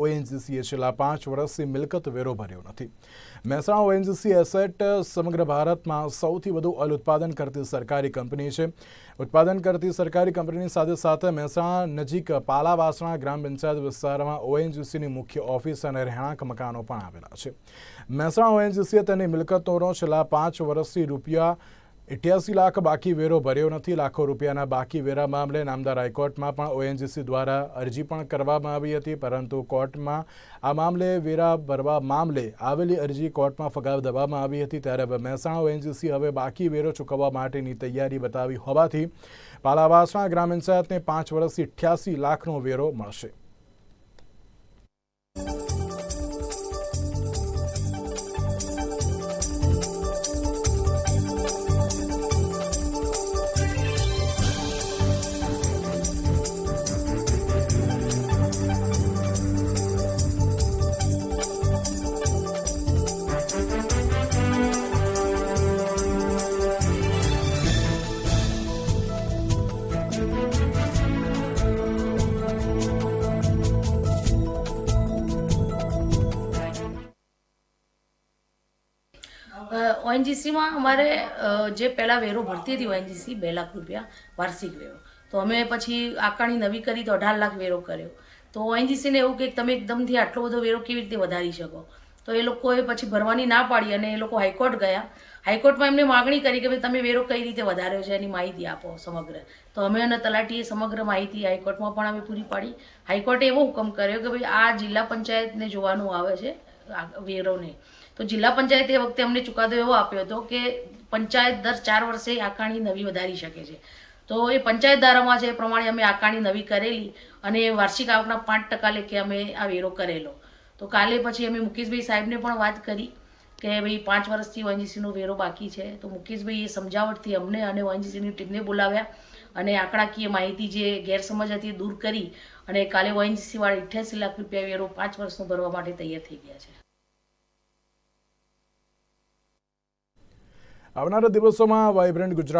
ઓએનજીસીએ છેલ્લા પાંચ વર્ષથી મિલકત વેરો ભર્યો નથી. મહેસાણા ઓએનજીસી એસેટ સમગ્ર ભારતમાં સૌથી વધુ ઓઇલ ઉત્પાદન કરતી સરકારી કંપની છે. ઉત્પાદન કરતી સરકારી કંપનીની સાથે સાથે મહેસાણા નજીક પાલાવાસણા ગ્રામ પંચાયત વિસ્તારમાં ઓએનજીસીની મુખ્ય ઓફિસ અને રહેણાંક મકાનો પણ આવેલા છે. મહેસાણા ઓએનજીસીએ તેની મિલકતોનો છેલ્લા પાંચ વર્ષથી રૂપિયા અઠ્યાસી લાખ બાકી વેરો ભર્યો નથી. લાખો રૂપિયાના બાકી વેરા મામલે નામદાર હાઈકોર્ટમાં પણ ઓએનજીસી દ્વારા અરજી પણ કરવામાં આવી હતી, પરંતુ કોર્ટમાં આ મામલે વેરા ભરવા મામલે આવેલી અરજી કોર્ટમાં ફગાવ દેવામાં આવી હતી. ત્યારે હવે મહેસાણા ઓએનજીસી હવે બાકી વેરો ચૂકવવા માટેની તૈયારી બતાવી હોવાથી પાલાવાસણા ગ્રામ પંચાયતને પાંચ વર્ષથી અઠ્યાસી લાખનો વેરો મળશે. ઓએનજીસીમાં અમારે જે પહેલાં વેરો ભરતી હતી ઓએનજીસી, બે લાખ રૂપિયા વાર્ષિક વેરો. તો અમે પછી આકારણી નવી કરી તો અઢાર લાખ વેરો કર્યો. તો ઓએનજીસીને એવું કે તમે એકદમથી આટલો બધો વેરો કેવી રીતે વધારી શકો? તો એ લોકોએ પછી ભરવાની ના પાડી અને એ લોકો હાઈકોર્ટ ગયા. હાઈકોર્ટમાં એમને માગણી કરી કે ભાઈ તમે વેરો કઈ રીતે વધાર્યો છે એની માહિતી આપો સમગ્ર. તો અમે અને તલાટીએ સમગ્ર માહિતી હાઈકોર્ટમાં પણ અમે પૂરી પાડી. હાઈકોર્ટે એવો હુકમ કર્યો કે ભાઈ આ જિલ્લા પંચાયતને જોવાનું આવે છે વેરોને. તો જિલ્લા પંચાયતે એ વખતે અમને ચુકાદો એવો આપ્યો હતો કે પંચાયત દર ચાર વર્ષે આકારણી નવી વધારી શકે છે. તો એ પંચાયત ધારામાં છે એ પ્રમાણે અમે આકારણી નવી કરેલી અને વાર્ષિક આવકના પાંચ ટકા લેખે અમે આ વેરો કરેલો. તો કાલે પછી અમે મુકેશભાઈ સાહેબને પણ વાત કરી કે ભાઈ પાંચ વર્ષથી ઓએનજીસીનો વેરો બાકી છે. તો મુકેશભાઈ એ સમજાવટથી અમને અને ઓએનજીસીની ટીમને બોલાવ્યા. અને આંકડાકીય માહિતી જે ગેરસમજ હતી દૂર કરી અને કાલે ઓએનજીસી વાળા અઠ્યાસી લાખ રૂપિયા વેરો પાંચ વર્ષનો ભરવા માટે તૈયાર થઈ ગયા છે. આવનારા દિવસોમાં વાઇબ્રન્ટ ગુજરાત